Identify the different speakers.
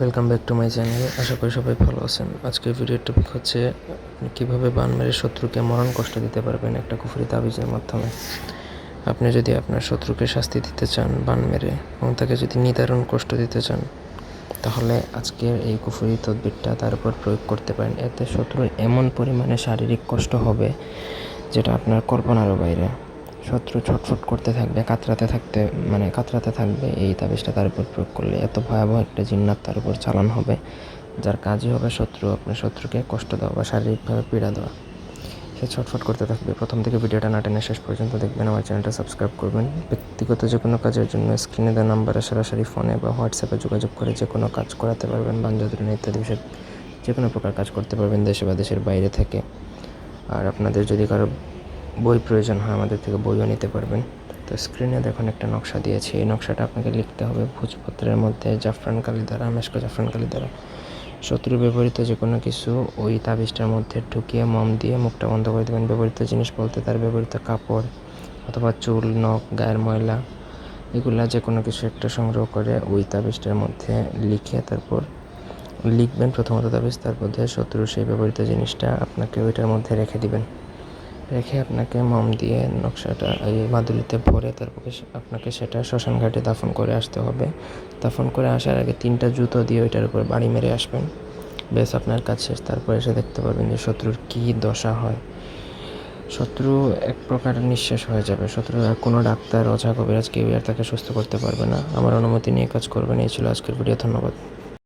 Speaker 1: Welcome back to my channel আশা করি সবাই ভালো আছেন। আজকের ভিডিওর টপিক হচ্ছে, আপনি কীভাবে বান মেরে শত্রুকে মরণ কষ্ট দিতে পারবেন একটা কুফুরি তাবিজের মাধ্যমে। আপনি যদি আপনার শত্রুকে শাস্তি দিতে চান বান মেরে এবং তাকে যদি নিদারুণ কষ্ট দিতে চান, তাহলে আজকের এই কুফুরি তদবিরটা তার উপর প্রয়োগ করতে পারেন। এতে শত্রুর এমন পরিমাণে শারীরিক কষ্ট হবে যেটা আপনার কল্পনারও বাইরে। শত্রু ছটফট করতে থাকবে, কাতরাতে থাকতে মানে কাতরাতে থাকবে, এই তাবিজটা তার উপর প্রয়োগ করলে এত ভয়াবহ একটা জিন্নাত তার উপর চালান হবে, যার কাজই হবে শত্রু আপনার শত্রুকে কষ্ট দেওয়া বা শারীরিকভাবে পীড়া দেওয়া সে ছটফট করতে থাকবে। প্রথম থেকে ভিডিওটা না টেনে শেষ পর্যন্ত দেখবেন, আমার চ্যানেলটা সাবস্ক্রাইব করবেন। ব্যক্তিগত যে কোনো কাজের জন্য স্ক্রিনে দেওয়া নাম্বারে সরাসরি ফোনে বা হোয়াটসঅ্যাপে যোগাযোগ করে যে কোনো কাজ করাতে পারবেন বাঞ্জাদুরন ইত্যাদি বিষয়ে যে কোনো প্রকার কাজ করতে পারবেন দেশে বা দেশের বাইরে থেকে। আর আপনাদের যদি কারও বই প্রয়োজন হয়, আমাদের থেকে বইও নিতে পারবেন। তো স্ক্রিনে দেখুন একটা নকশা দিয়েছি। এই নকশাটা আপনাকে লিখতে হবে ভোজপত্রের মধ্যে জাফরান কালি দ্বারা মেশকো জাফরান কালি দ্বারা শত্রু ব্যবহৃত যে কোনো কিছু ওই তাবিজটার মধ্যে ঢুকিয়ে, মম দিয়ে মুখটা বন্ধ করে দেবেন। ব্যবহৃত জিনিস বলতে তার ব্যবহৃত কাপড় অথবা চুল, নখ, গায়ের ময়লা এগুলা যে কোনো কিছু একটা সংগ্রহ করে ওই তাবিজটার মধ্যে লিখে তারপর লিখবেন প্রথমত তাবিজ, তারপর দিয়ে শত্রু সেই ব্যবহৃত জিনিসটা আপনাকে ওইটার মধ্যে রেখে দিবেন। রেখে আপনাকে মম দিয়ে নকশাটা এই মাদুলিতে ভরে তারপরে আপনাকে সেটা শ্মশান ঘাটে দাফন করে আসতে হবে। দাফন করে আসার আগে তিনটা জুতো দিয়ে ওইটার উপর বাড়ি মেরে আসবেন। বেশ আপনার কাজ শেষ। তারপরে এসে দেখতে পারবেন যে শত্রুর কী দশা হয়। শত্রু এক প্রকার নিঃশেষ হয়ে যাবে। শত্রু আর কোনো ডাক্তার অঝা কবিরাজ কেউ আর তাকে সুস্থ করতে পারবে না। আমার অনুমতি নিয়ে কাজ করবেন। এই ছিল আজকের ভিডিও। ধন্যবাদ।